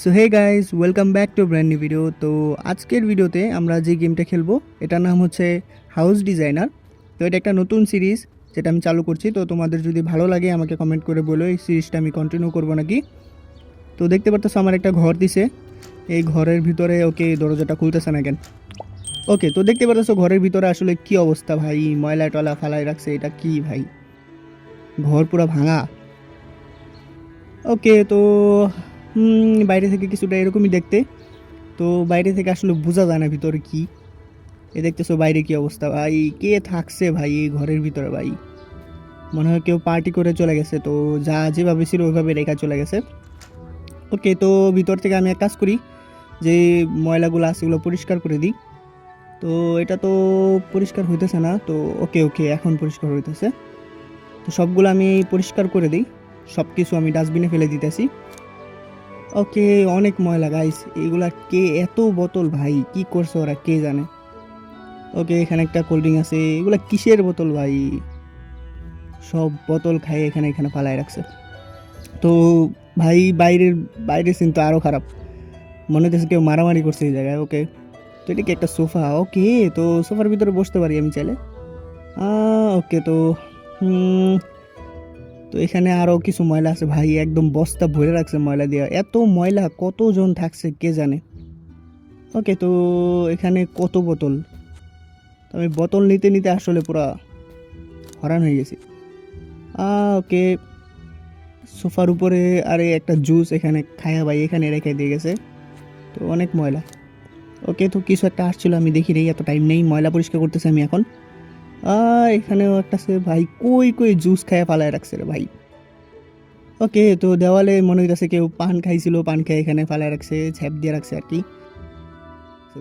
So hey guys welcome back to brand new video তো আজকের ভিডিওতে আমরা যে গেমটা খেলব, এটার নাম হচ্ছে হাউস ডিজাইনার তো এটা একটা নতুন সিরিজ যেটা আমি চালু করছি। তো তোমাদের যদি ভালো লাগে, আমাকে কমেন্ট করে বলো, এই সিরিজটা আমি কন্টিনিউ করব নাকি? তো দেখতে পারতেছো, আমার একটা ঘর দিছে। এই ঘরের ভিতরে, ওকে, দরজাটা খুলতেছে না কেন? ওকে, তো দেখতে পারতেছো, ঘরের ভিতরে আসলে কি অবস্থা ভাই? ময়লা টলা ফালাই রাখছে, এটা কি ভাই? ঘর পুরো ভাঙা। ওকে, তো বাইরে থেকে কিছুটা এরকমই দেখতে। তো বাইরে থেকে আসলে বোঝা যায় না ভিতরে কি। এ দেখতেছো বাইরে কি অবস্থা ভাই, কে থাকছে ভাই এই ঘরের ভিতরে ভাই? মনে হয় কেউ পার্টি করে চলে গেছে, তো যা যেভাবে ছিল ওইভাবে রেখা চলে গেছে। ওকে, তো ভিতর থেকে আমি এক কাজ করি, যে ময়লাগুলো আছে ওগুলো পরিষ্কার করে দিই। তো এটা তো পরিষ্কার হইতেছে না, তো ওকে ওকে, এখন পরিষ্কার হইতেছে। তো সবগুলো আমি পরিষ্কার করে দিই সব কিছু আমি ডাস্টবিনে ফেলে দিতেছি। ওকে অনেক ময়লা গাইস এগুলা কে এত বোতল, ভাই? কি করছে ওরা, কে জানে? ওকে এখানে একটা কোল্ড ড্রিঙ্ক আছে। এগুলা কিসের বোতল, ভাই? সব বোতল খাই এখানে এখানে ফালায় রাখছে। তো, ভাই, বাইরের বাইরের সিন তো আরও খারাপ। মনে হচ্ছে কেউ মারামারি করছে এই জায়গায়, ওকে। তো এটা কি একটা সোফা? ওকে, তো সোফার ভিতরে বসতে পারি আমি চাইলে? ওকে, তো তো এখানে আরও কিছু ময়লা আছে। ভাই, একদম বস্তা ভরে রাখছে ময়লা দিয়ে। এত ময়লা, কতজন থাকছে কে জানে? ওকে, তো এখানে কত বোতল? আমি বোতল নিতে নিতে আসলে পুরা হরান হয়ে গেছি। ওকে। সোফার উপরে আরে একটা জুস এখানে খায়া ভাই, এখানে রেখে দিয়ে গেছে। তো অনেক ময়লা। ওকে, তো কিছু একটা আসছিল, আমি দেখি রে এত টাইম নেই, ময়লা পরিষ্কার করতেছি আমি এখন। আহ, এখানেও একটা আছে ভাই কই কই জুস খায় পালায় রাখছে রে ভাই। ওকে তো দেওয়ালে মনে হইতেছে কেউ পান খাইছিল পান খেয়ে এখানে ফালায় রাখছে ছ্যাপ দিয়ে রাখছে আর কি।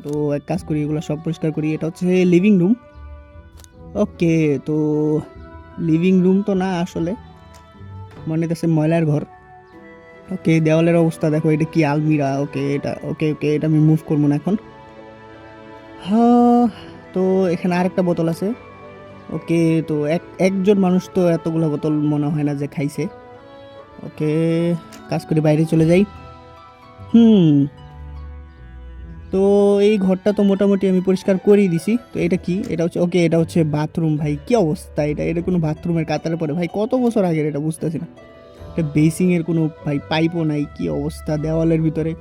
তো এক কাজ করি এগুলো সব পরিষ্কার করি এটা হচ্ছে লিভিং রুম ওকে তো লিভিং রুম তো না আসলে মনে হইতেছে ময়লার ঘর। ওকে দেওয়ালের অবস্থা দেখো এটা কি আলমিরা ওকে এটা ওকে ওকে এটা আমি মুভ করব না এখন। হ্যাঁ তো এখানে আরেকটা বোতল আছে। ওকে, তো এক, একজন মানুষ তো এতগুলো বোতল মনে হয় না যে খাইছে। ওকে, কাজ করে বাইরে চলে যাই। হুম। তো এই ঘরটা তো মোটামুটি আমি পরিষ্কার করেই দিছি। তো এটা কি? এটা হচ্ছে, ওকে, এটা হচ্ছে বাথরুম। ভাই, কি অবস্থা এটা? এটা কোনো বাথরুমের কাতারে পরে ভাই, কত বছর আগের এটা বুঝতেছি না। এটা বেসিংয়ের কোনো, ভাই, পাইপও নাই। কি অবস্থা দেওয়ালের ভিতরে।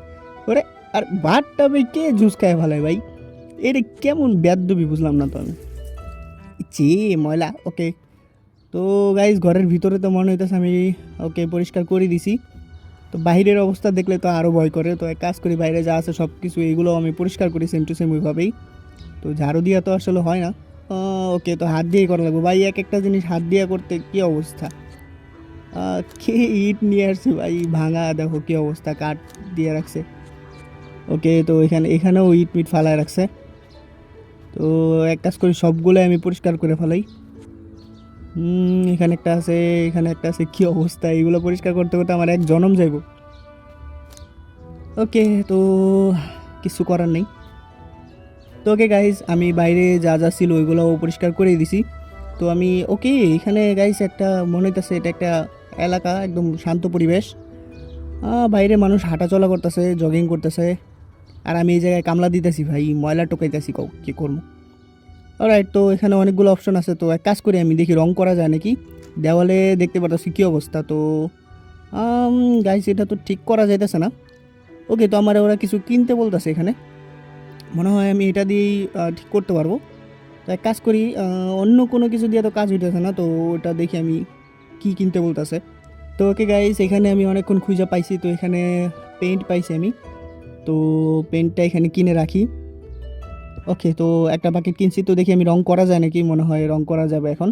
ওরে, আর বাথটাবে কে জুস খায় ভালো ভাই? এটা কেমন ব্যাধবি বুঝলাম না তো আমি। চে ময়লা ওকে তো গাইজ ঘরের ভিতরে তো মনে হইতেছে আমি ওকে পরিষ্কার করে দিছি। তো বাইরের অবস্থা দেখলে তো আরও ভয় করে। তো এক কাজ করি, বাইরে যা আছে সব কিছু এগুলো আমি পরিষ্কার করি সেম টু সেম ওইভাবেই। তো ঝাড়ু দিয়া তো আসলে হয় না। ওকে তো হাত দিয়েই করা লাগবে। ভাই, এক একটা জিনিস হাত দিয়া করতে কি অবস্থা? কে ইট নিয়ে আসছে ভাই? ভাঙা, দেখো কী অবস্থা, কাঠ দিয়ে রাখছে। ওকে তো এখানে, এখানেও ইট মিট ফালায় রাখছে। তো এক কাজ করি, সবগুলো আমি পরিষ্কার করে ফেলাই। এখানে একটা আছে, এখানে একটা আছে, কি অবস্থা? এগুলো পরিষ্কার করতে করতে আমার এক জনম যাইব। ওকে, তো কিছু করার নেই। তো ওকে গাইজ আমি বাইরে যা যা ছিল ওইগুলো পরিষ্কার করে দিছি। তো আমি, ওকে, এখানে গাইজ একটা, মনে হইতেছে এটা একটা এলাকা, একদম শান্ত পরিবেশ। বাইরে মানুষ হাঁটাচলা করতেছে জগিং করতেছে। আর আমি এই জায়গায় কামলা দিতেছি ভাই, ময়লা টোকাইতেছি, কও কী করব? রাইট তো এখানে অনেকগুলো অপশন আছে, তো এক কাজ করি, আমি দেখি রং করা যায় নাকি? দেওয়ালে দেখতে পারতেছি কী অবস্থা, তো গাইস এটা তো ঠিক করা যাইতেছে না। ওকে তো আমার ওরা কিছু কিনতে বলতেছে এখানে। মনে হয় আমি এটা দিয়েই ঠিক করতে পারব। তো এক কাজ করি অন্য কোনো কিছু দিয়ে তো কাজ হইতেছে না, তো ওটা দেখি আমি কি কিনতে বলতেছে। তো ওকে গাইস এখানে আমি অনেকক্ষণ খুঁজে পাইছি, তো এখানে পেইন্ট পাইছি আমি। তো পেন্টটা এখানে কিনে রাখি। ওকে, তো একটা বাকেট কিনছি, তো দেখি আমি রং করা যায় নাকি? মনে হয় রং করা যাবে এখন।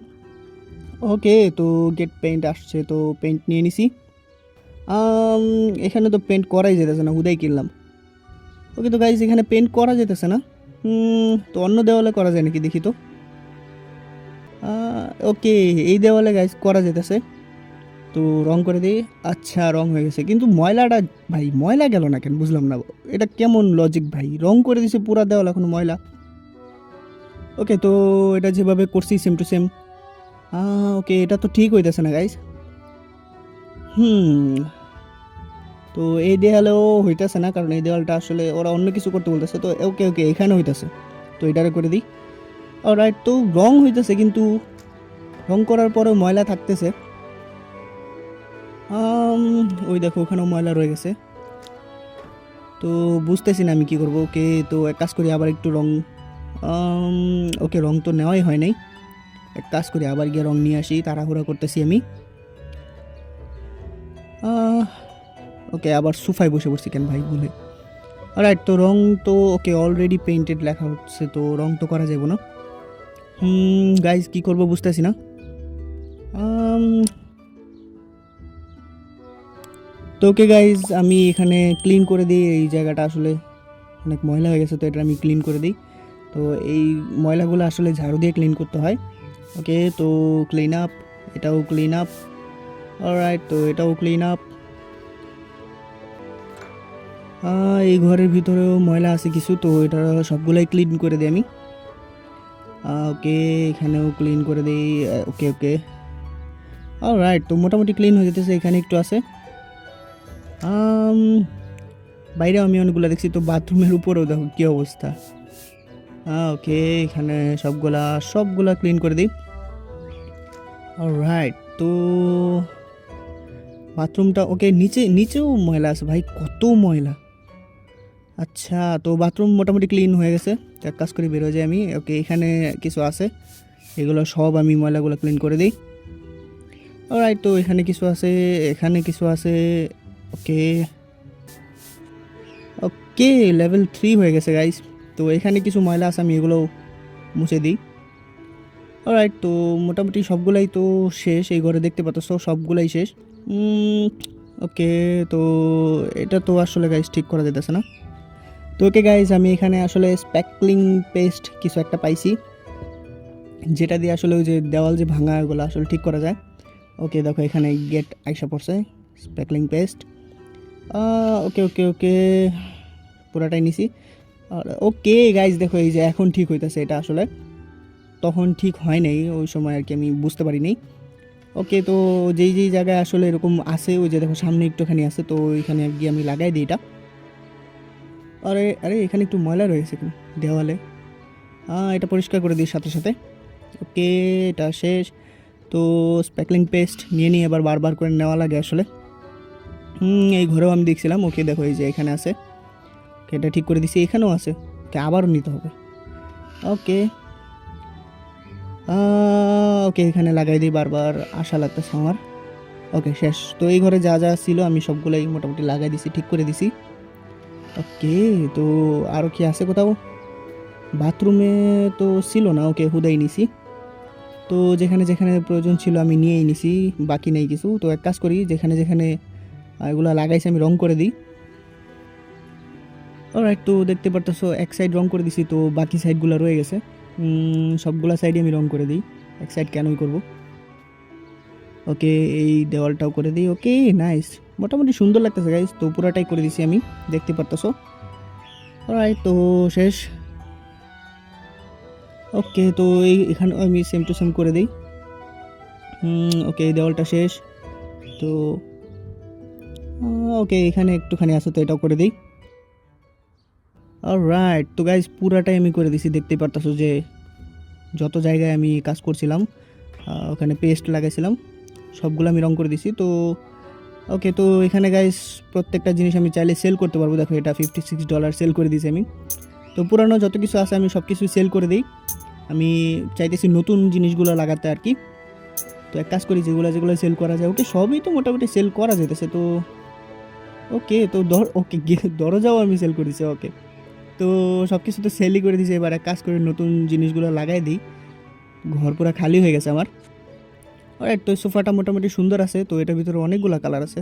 ওকে, তো গেট পেইন্ট আসছে, তো পেইন্ট নিয়ে নিছি। এখানে তো পেন্ট করাই যেতেছে না, হুদাই কিনলাম। ওকে, তো গাইজ এখানে পেন্ট করা যেতেছে না? তো অন্য দেওয়ালে করা যায় নাকি দেখি তো? ওকে, এই দেওয়ালে গাইজ করা যেতেছে। তো রং করে দিই। আচ্ছা রং হয়ে গেছে। কিন্তু ময়লাটা, ভাই, ময়লা গেল না কেন? বুঝলাম না। এটা কেমন লজিক ভাই? রং করে দিছে পুরা দেওয়াল এখন ময়লা। ওকে তো এটা যেভাবে করছি সেম টু সেম ওকে এটা তো ঠিক হইতেছে না গাইজ হুম। তো এই দেওয়ালেও হইতেছে না, কারণ এই দেওয়ালটা আসলে ওরা অন্য কিছু করতে বলতেছে। তো ওকে ওকে এখানে হইতেছে। তো এটারে করে দিই। রাইট তো রং হইতেছে, কিন্তু রং করার পরেও ময়লা থাকতেছে। ওই দেখো, ওখানেও ময়লা রয়ে গেছে। তো বুঝতেছি না আমি কি করব। ওকে তো এক কাজ করি, আবার একটু রং ওকে রং তো নেওয়াই হয় নাই। এক কাজ করি, আবার গিয়ে রং নিয়ে আসি, তাড়াহুড়া করতেছি আমি। ওকে আবার সোফায় বসে পড়ছি কেন ভাই, বলে। রাইট তো রং তো ওকে অলরেডি পেইন্টেড লেখা হচ্ছে, তো রং তো করা যাবে না। গাইজ কী করব বুঝতেছি না। তো ওকে গাইজ আমি এখানে ক্লিন করে দিই। এই জায়গাটা আসলে অনেক ময়লা হয়ে গেছে, তো এটা আমি ক্লিন করে দিই। তো এই ময়লাগুলো আসলে ঝাড়ু দিয়ে ক্লিন করতে হয়। ওকে তো ক্লিন আপ এটাও ক্লিন আপ অলরাইট তো এটাও ক্লিন আপ এই ঘরের ভিতরেও ময়লা আছে কিছু, তো এটা সবগুলাই ক্লিন করে দিই আমি। ওকে এখানেও ক্লিন করে দিই। ওকে ওকে রাইট তো মোটামুটি ক্লিন হয়ে যেতেছে, এখানে একটু আছে। বাইরেও আমি অনেকগুলো দেখছি, তো বাথরুমের উপরেও দেখো কী অবস্থা। হ্যাঁ ওকে এখানে সবগুলা সবগুলা ক্লিন করে দিই। রাইট তো বাথরুমটা ওকে নিচে, নিচেও ময়লা আছে ভাই, কত ময়লা। আচ্ছা তো বাথরুম মোটামুটি ক্লিন হয়ে গেছে। এক কাজ করে, বেরো যাই আমি। ওকে এখানে কিছু আছে। এগুলো সব আমি ময়লাগুলো ক্লিন করে দিই। রাইট তো এখানে কিছু আছে, এখানে কিছু আছে। ওকে। ওকে লেভেল থ্রি হয়ে গেছে গাইস তো এখানে কিছু ময়লা আছে, আমি এগুলো মুছে দিই। রাইট তো মোটামুটি সবগুলাই তো শেষ, এই ঘরে দেখতে পাচ্ছ, সবগুলাই শেষ। ওকে, তো এটা তো আসলে গাইস ঠিক করা যেতেছে না। তো ওকে গাইস আমি এখানে আসলে স্প্যাকলিং পেস্ট কিছু একটা পাইছি, যেটা দিয়ে আসলে ওই যে দেওয়াল যে ভাঙা, এগুলো আসলে ঠিক করা যায়। ওকে, দেখো, এখানে গেট আইসা পড়ছে স্প্যাকলিং পেস্ট ওকে ওকে ওকে পুরাটাই নিছি। আর ওকে গাইজ দেখো, এই যে এখন ঠিক হইতেছে এটা আসলে। তখন ঠিক হয় নাই, ওই সময় আর কি আমি বুঝতে পারিনি। ওকে তো যেই যেই জায়গায় আসলে এরকম আছে, ওই যে দেখো, সামনে একটুখানি আছে, তো ওইখানে গিয়ে আমি লাগাই দিই এটা। আরে আরে, এখানে একটু ময়লা রয়েছে কিন্তু দেওয়ালে। হ্যাঁ এটা পরিষ্কার করে দিই সাথে সাথে। ওকে এটা শেষ। তো স্প্যাকলিং পেস্ট নিয়ে নিয়ে এবার বারবার করে নেওয়া লাগে আসলে। এই ঘরেও আমি দেখছিলাম। ওকে দেখো, এই যে এখানে আছে। এটা ঠিক করে দিছি, এখানেও আছে। ওকে আবারও নিতে হবে। ওকে। ওকে এখানে লাগাই দিই বারবার, আশা লাগতেছে আমার। ওকে, শেষ। তো এই ঘরে যা যা ছিল, আমি সবগুলোই মোটামুটি লাগাই দিছি, ঠিক করে দিছি। ওকে, তো আরও কি আছে কোথাও? বাথরুমে তো ছিল না, ওকে হুদাই নিছি। তো যেখানে যেখানে প্রয়োজন ছিল, আমি নিয়েই নিছি, বাকি নেই কিছু। তো এক কাজ করি, যেখানে যেখানে এগুলো লাগাইছি আমি রং করে দিই। অলরাইট তো দেখতে পারতেছো, এক সাইড রং করে দিছি তো বাকি সাইডগুলো রয়ে গেছে। সবগুলা সাইডে আমি রং করে দিই, এক সাইড কেনই করব? ওকে, এই দেওয়ালটাও করে দিই, ওকে নাইস মোটামুটি সুন্দর লাগতেছে গাইস তো পুরাটাই করে দিছি আমি, দেখতে পারতেছো? অলরাইট তো শেষ। ওকে, তো এই এখানে আমি সেম টু সেম করে দিই। ওকে, এই দেওয়ালটা শেষ। তো ওকে, এখানে একটুখানি আছে তো, এটাও করে দিই। রাইট তো গাইজ পুরাটাই আমি করে দিছি দেখতে পারতেছো যে যত জায়গায় আমি কাজ করছিলাম ওখানে পেস্ট লাগাইছিলাম, সবগুলো আমি রং করে দিছি, তো ওকে, তো এখানে গাইজ প্রত্যেকটা জিনিস আমি চাইলে সেল করতে পারব। দেখো, এটা ফিফটি সিক্স ডলার সেল করে দিয়েছি আমি। তো পুরানো যত কিছু আছে, আমি সব কিছু সেল করে দিই। আমি চাইতেছি নতুন জিনিসগুলো লাগাতে আর কি। তো এক কাজ করি, যেগুলো যেগুলো সেল করা যায়, ওকে, সবই তো মোটামুটি সেল করা যেতেছে, তো ওকে, তো দর ওকে দরজাও আমি সেল করেছি, ওকে। তো সব কিছু তো সেলই করে দিয়েছি, এবার এক কাজ করে নতুন জিনিসগুলো লাগাই দিই। ঘর পুরো খালি হয়ে গেছে আমার। রাইট তো সোফাটা মোটামুটি সুন্দর আছে, তো এটার ভিতরে অনেকগুলো কালার আছে।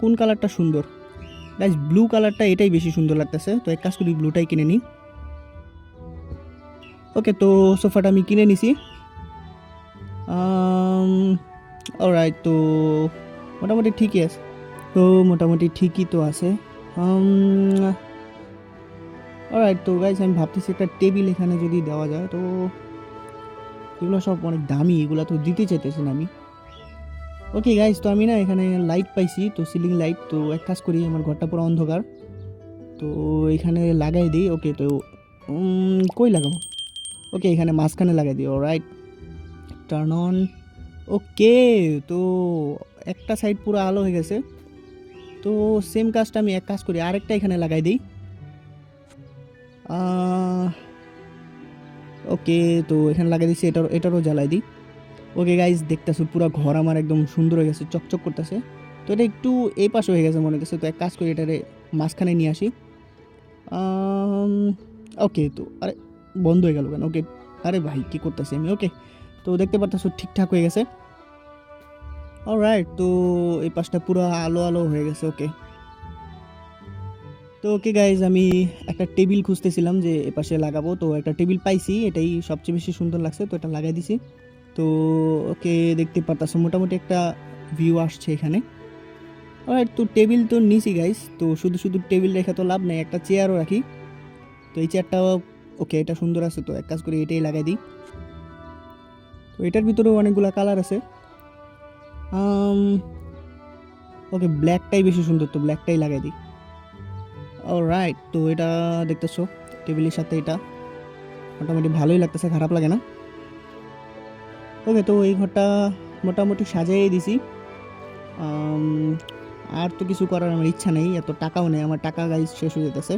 কোন কালারটা সুন্দর? গাইজ ব্লু কালারটা এটাই বেশি সুন্দর লাগতেছে, তো এক কাজ করি ব্লুটাই কিনে নিই। ওকে, তো সোফাটা আমি কিনে নিছি। রাইট তো মোটামুটি ঠিকই আছে। তো মোটামুটি ঠিকই তো আছে। রাইট তো গাইজ আমি ভাবতেছি একটা টেবিল এখানে যদি দেওয়া যায়, তো এগুলো সব অনেক দামি, এগুলো তো দিতে চাইতেছি না আমি। ওকে গাইজ তো আমি না এখানে লাইট পাইছি, তো সিলিং লাইট তো এক কাজ করি, আমার ঘরটা পুরো অন্ধকার। তো এখানে লাগাই দিই ওকে তো কই লাগাবো? ওকে এখানে মাঝখানে লাগাই দিই রাইট টার্ন অন ওকে তো একটা সাইড পুরো আলো হয়ে গেছে। তো সেম কাজটা আমি এক কাজ করি, আরেকটা এখানে লাগাই দিই। ওকে, তো এখানে লাগাই দিচ্ছি এটার এটারও জ্বালাই দিই। ওকে গাইজ দেখতেছো পুরো ঘর আমার একদম সুন্দর হয়ে গেছে, চকচক করতেছে। তো এটা একটু এই পাশে হয়ে গেছে মনে হচ্ছে, তো এক কাজ করি, এটারে মাঝখানে নিয়ে আসি। ওকে, তো আরে বন্ধ হয়ে গেল কেন? ওকে, আরে ভাই, কী করতেছি আমি? ওকে, তো দেখতে পারতেছো ঠিকঠাক হয়ে গেছে। রাইট তো এই পাশটা পুরো আলো আলো হয়ে গেছে ওকে তো ওকে গাইজ আমি একটা টেবিল খুঁজতেছিলাম যে এ পাশে লাগাবো। তো একটা টেবিল পাইছি, এটাই সবচেয়ে বেশি সুন্দর লাগছে, তো এটা লাগাই দিছি। তো ওকে দেখতে পারতাছো, মোটামুটি একটা ভিউ আসছে এখানে। আর তো টেবিল তো নিছি গাইস তো শুধু শুধু টেবিল রেখে তো লাভ নেই, একটা চেয়ারও রাখি। তো এই চেয়ারটাও ওকে এটা সুন্দর আছে, তো এক কাজ করে এটাই লাগাই দিই। তো এটার ভিতরেও অনেকগুলো কালার আছে। ওকে ব্ল্যাকটাই বেশি সুন্দর তো ব্ল্যাকটাই লাগাই দিই। ও রাইট তো এটা দেখতেছো, টেবিলের সাথে এটা। মোটামুটি ভালোই লাগতেছে, খারাপ লাগে না। ওকে তো এই ঘরটা মোটামুটি সাজাই দিছি। আর তো কিছু করার আমার ইচ্ছা নেই, এত টাকাও নেই, আমার টাকা গাইজ শেষ হয়ে যেতেছে।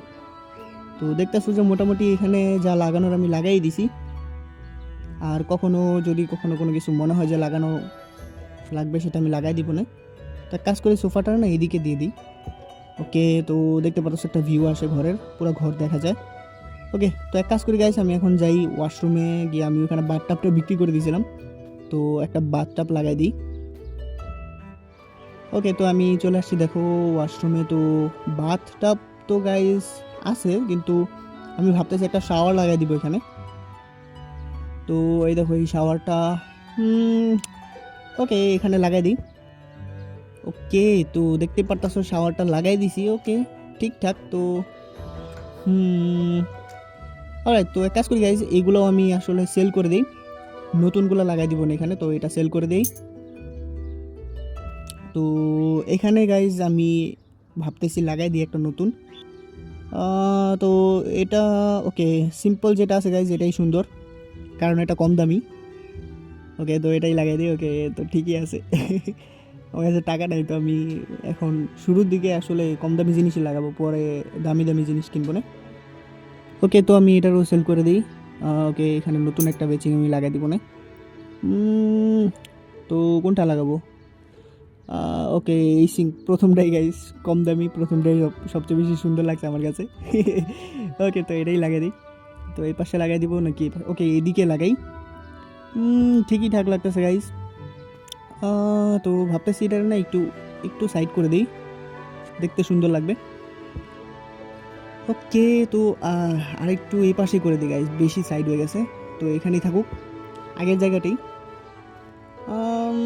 তো দেখতেছো যে মোটামুটি এখানে যা লাগানোর আমি লাগাই দিছি। আর কখনো যদি কখনো কোনো কিছু মনে হয় যে লাগানো লাগবে সেটা আমি লাগাই দিব না। তো এক কাজ করে, সোফাটা না এদিকে দিয়ে দিই। ওকে, তো দেখতে পাচ্ছ একটা ভিউ আসে ঘরের, পুরো ঘর দেখা যায়। ওকে, তো এক কাজ করি গাইস আমি এখন যাই ওয়াশরুমে গিয়ে আমি ওখানে বাথটাবটা বিক্রি করে দিয়েছিলাম। তো একটা বাথটাব লাগাই দিই। ওকে, তো আমি চলে আসছি, দেখো ওয়াশরুমে তো বাথটাব তো গাইস আছে, কিন্তু আমি ভাবতেছি একটা শাওয়ার লাগাই দিব এখানে। তো এই দেখো এই শাওয়ারটা ওকে, এখানে লাগাই দিই। ওকে, তো দেখতে পারতাছো, শাওয়ারটা লাগাই দিছি, ওকে। ঠিকঠাক, তো, হুম। তো এক কাজ করি গাইজ এগুলো আমি আসলে সেল করে দিই। নতুনগুলো লাগাই দিব না এখানে, তো এটা সেল করে দেই। তো, এখানে গাইজ আমি ভাবতেছি লাগাই দিই একটা নতুন। তো এটা, ওকে সিম্পল যেটা আছে গাইজ এটাই সুন্দর। কারণ এটা কম দামি। ওকে তো এটাই লাগাই দিই ওকে তো ঠিকই আছে। আমার কাছে টাকা নাই, তো আমি এখন শুরুর দিকে আসলে কম দামি জিনিসই লাগাবো, পরে দামি দামি জিনিস কিনবো না। ওকে তো আমি এটারও সেল করে দিই। ওকে এখানে নতুন একটা বেচিং আমি লাগাই দিব না। তো কোনটা লাগাবো? ওকে এই সিং প্রথমটাই গাইস কম দামি, প্রথমটাই সবচেয়ে বেশি সুন্দর লাগছে আমার কাছে। ওকে তো এটাই লাগাই দিই। তো এই পাশে লাগাই দিব নাকি? ওকে এদিকে লাগাই। ঠিকই ঠাক লাগতেছে গাইস তো ভাবতেছি এটা না একটু একটু সাইড করে দিই। দেখতে সুন্দর লাগবে। ওকে তো আহ, আরেকটু এই পাশে করে দিই গাইস বেশি সাইড হয়ে গেছে। তো এখানেই থাকুক। আগের জায়গাতেই। আম,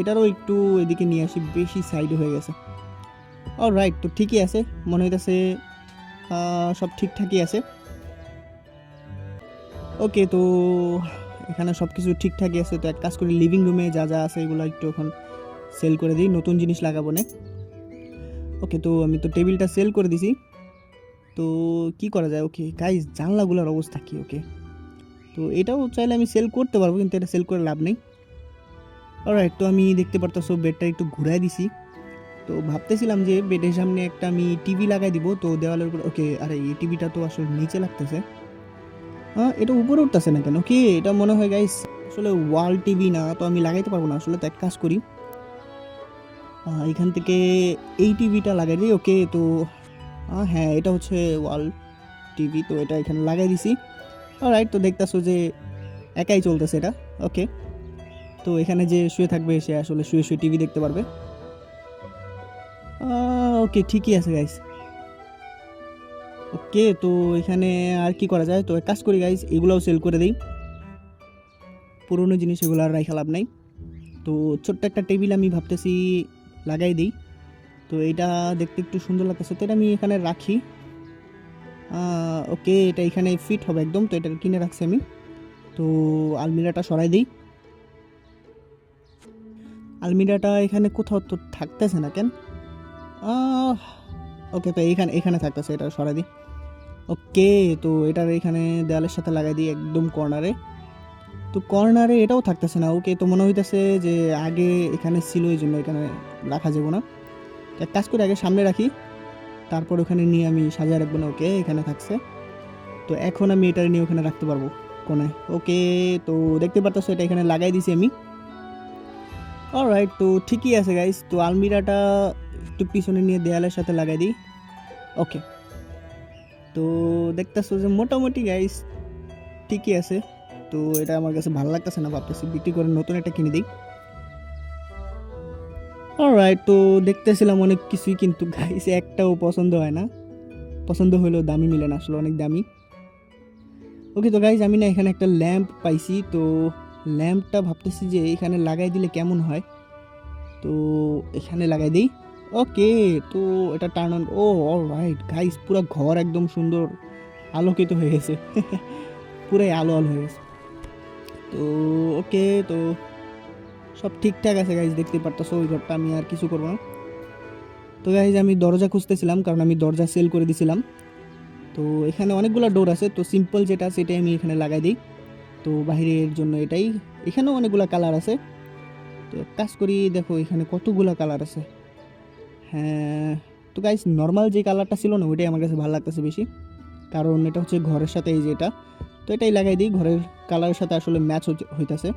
এটারও একটু এদিকে নিয়ে আসি। বেশি সাইড হয়ে গেছে। ও রাইট তো ঠিকই আছে। মনে হইতেছে সব ঠিকঠাকই আছে। ওকে তো এখানে সব কিছু ঠিকঠাকই আছে, তো এক কাজ করি লিভিং রুমে যা যা আছে এগুলো একটু এখন সেল করে দিই, নতুন জিনিস লাগাবো না ওকে তো আমি তো টেবিলটা সেল করে দিছি। তো কি করা যায়? ওকে গাইজ জানলাগুলোর অবস্থা কি? ওকে তো এটাও চাইলে আমি সেল করতে পারব, কিন্তু এটা সেল করে লাভ নেই। অলরাইট তো আমি দেখতে পারতেছো, বেডটা একটু ঘুরাই দিছি। তো ভাবতেছিলাম যে বেডের সামনে একটা আমি টিভি লাগাই দিব, তো দেওয়ালের উপর ওকে আরে এই টিভিটা তো আসলে নিচে লাগতেছে। এটা উপরে উঠতেছে না কেন? কি এটা মনে হয় গাইস আসলে ওয়াল টিভি না, তো আমি লাগাইতে পারব না। আসলে তো এক কাজ করি। এখান থেকে এই টিভিটা লাগাই দিই ওকে তো হ্যাঁ এটা হচ্ছে ওয়াল টিভি তো এটা এখানে লাগাই দিছি। রাইট তো দেখতেছো যে একাই চলতেছে এটা ওকে তো এখানে যে শুয়ে থাকবে, সে আসলে শুয়ে শুয়ে টিভি দেখতে পারবে। ওকে ঠিকই আছে গাইস ওকে, তো এখানে আর কি করা যায়? তো এক কাজ করি গাইস এগুলোও সেল করে দিই। পুরনো জিনিস এগুলো আর রাখা লাভ নাই। তো ছোট্ট একটা টেবিল আমি ভাবতেছি লাগাই দিই। তো এটা দেখতে একটু সুন্দর লাগতেছে, তো এটা আমি এখানে রাখি। ওকে, এটা এখানে ফিট হবে একদম, তো এটা কিনে রাখছি আমি। তো আলমিরাটা সরাই দিই। আলমিরাটা এখানে কোথাও তো থাকতেছে না কেন? ওকে, তো এইখানে এখানে থাকতেছে, এটা সরাই দিই। ওকে, তো এটার এখানে দেওয়ালের সাথে লাগাই দিই একদম কর্নারে তো কর্নারে এটাও থাকতেছে না। ওকে, তো মনে হইতেছে যে আগে এখানে ছিল এই জন্য এখানে রাখা যাব না। এক কাজ করে, আগে সামনে রাখি। তারপর ওখানে নিয়ে আমি সাজিয়ে রাখব না। ওকে, এখানে থাকছে। তো এখন আমি এটা নিয়ে ওখানে রাখতে পারব কোনে ওকে, তো দেখতে পারতেছো এটা এখানে লাগাই দিছি আমি। অলরাইট তো ঠিকই আছে গাইস তো আলমিরাটা একটু পিছনে নিয়ে দেয়ালের সাথে লাগাই দিই। ওকে। তো দেখতেছো যে মোটামুটি গাইস ঠিকই আছে। তো এটা আমার কাছে ভালো লাগতেছে না, ভাবতেছি বিক্রি করে নতুন একটা কিনে দিই। অলরাইট তো দেখতেছিলাম অনেক কিছুই কিন্তু গাইস একটাও পছন্দ হয় না। পছন্দ হলেও দামি মিলে না, আসলে অনেক দামি। ওকে তো গাইজ আমি না এখানে একটা ল্যাম্প পাইছি, তো ল্যাম্পটা ভাবতেছি যে এখানে লাগাই দিলে কেমন হয়? তো এখানে লাগাই দিই। ওকে তো এটা টার্ন অন ও অল রাইট গাইস পুরো ঘর একদম সুন্দর আলোকিত হয়ে গেছে। পুরাই আলো আলো হয়ে গেছে। তো ওকে তো সব ঠিকঠাক আছে গাইজ দেখতে পারতেছো ওই ঘরটা আমি আর কিছু করব না। তো গাইজ আমি দরজা খুঁজতেছিলাম, কারণ আমি দরজা সেল করে দিছিলাম। তো এখানে অনেকগুলো ডোর আছে, তো সিম্পল যেটা, সেটাই আমি এখানে লাগাই দিই। তো বাইরের জন্য এটাই। এখানেও অনেকগুলো কালার আছে। তো কাজ করি, দেখো, এখানে কতগুলো কালার আছে। তো গাইস নর্মাল যে কালারটা ছিল না, ওইটাই আমার কাছে ভালো লাগতেছে বেশি। কারণ এটা হচ্ছে ঘরের সাথে এই যে এটা তো এটাই লাগাই দিই, ঘরের কালারের সাথে আসলে ম্যাচ হইতাছে।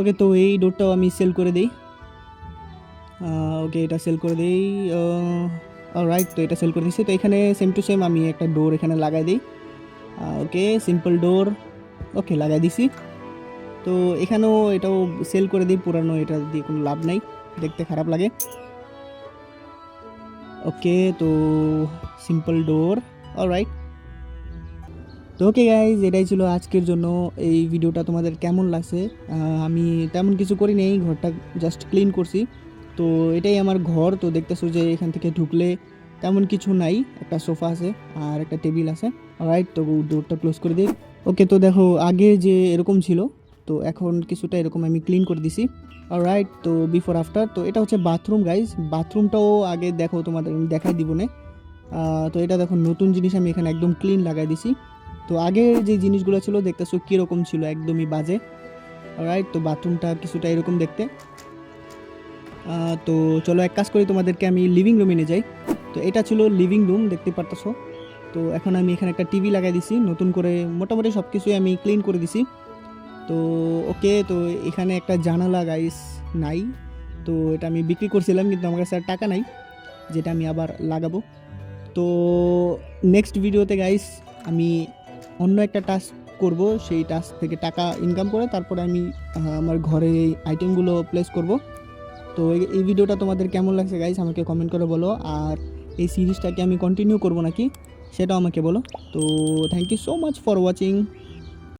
ওকে তো এই ডোরটাও আমি সেল করে দিই। ওকে এটা সেল করে দিই রাইট তো এটা সেল করে দিচ্ছি তো এখানে সেম টু সেম আমি একটা ডোর এখানে লাগাই দিই। ওকে সিম্পল ডোর ওকে লাগাই দিছি। তো এখানেও এটাও সেল করে দিই, পুরানো এটা দিয়ে কোনো লাভ নাই, দেখতে খারাপ লাগে। ওকে তো সিম্পল ডোর রাইট তো ওকে গাইজ এটাই ছিল আজকের জন্য এই ভিডিওটা তোমাদের কেমন লাগছে? আমি তেমন কিছু করি নেই, ঘরটা জাস্ট ক্লিন করছি। তো এটাই আমার ঘর, তো দেখতেছো যে এখান থেকে ঢুকলে তেমন কিছু নাই। একটা সোফা আছে আর একটা টেবিল আছে। রাইট তো ডোরটা ক্লোজ করে দিই। ওকে তো দেখো, আগে যে এরকম ছিল তো এখন কিছুটা এরকম আমি ক্লিন করে দিছি। রাইট তো বিফোর আফটার তো এটা হচ্ছে বাথরুম গাইজ বাথরুমটাও আগে দেখো তোমাদের, আমি দেখাই দিব না। তো এটা দেখো, নতুন জিনিস আমি এখানে একদম ক্লিন লাগাই দিছি। তো আগে যে জিনিসগুলো ছিল, দেখতেছো কীরকম ছিল, একদমই বাজে। রাইট তো বাথরুমটা কিছুটা এরকম দেখতে। তো চলো এক কাজ করি, তোমাদেরকে আমি লিভিং রুমে নিয়ে যাই। তো এটা ছিল লিভিং রুম দেখতে পারতেছো। তো এখন আমি এখানে একটা টিভি লাগাই দিছি, নতুন করে মোটামুটি সব কিছুই আমি ক্লিন করে দিছি। তো ওকে, তো এখানে একটা জানালা গাইস নাই। তো এটা আমি বিক্রি করছিলাম, কিন্তু আমার কাছে আর টাকা নাই, যেটা আমি আবার লাগাবো। তো নেক্সট ভিডিওতে গাইস আমি অন্য একটা টাস্ক করব, সেই টাস্ক থেকে টাকা ইনকাম করে তারপরে আমি আমার ঘরে এই আইটেমগুলো প্লেস করব। তো এই- ভিডিওটা তোমাদের কেমন লাগছে গাইস আমাকে কমেন্ট করে বলো, আর এই সিরিজটাকে আমি কন্টিনিউ করব নাকি, সেটাও আমাকে বলো। তো thank you so much for watching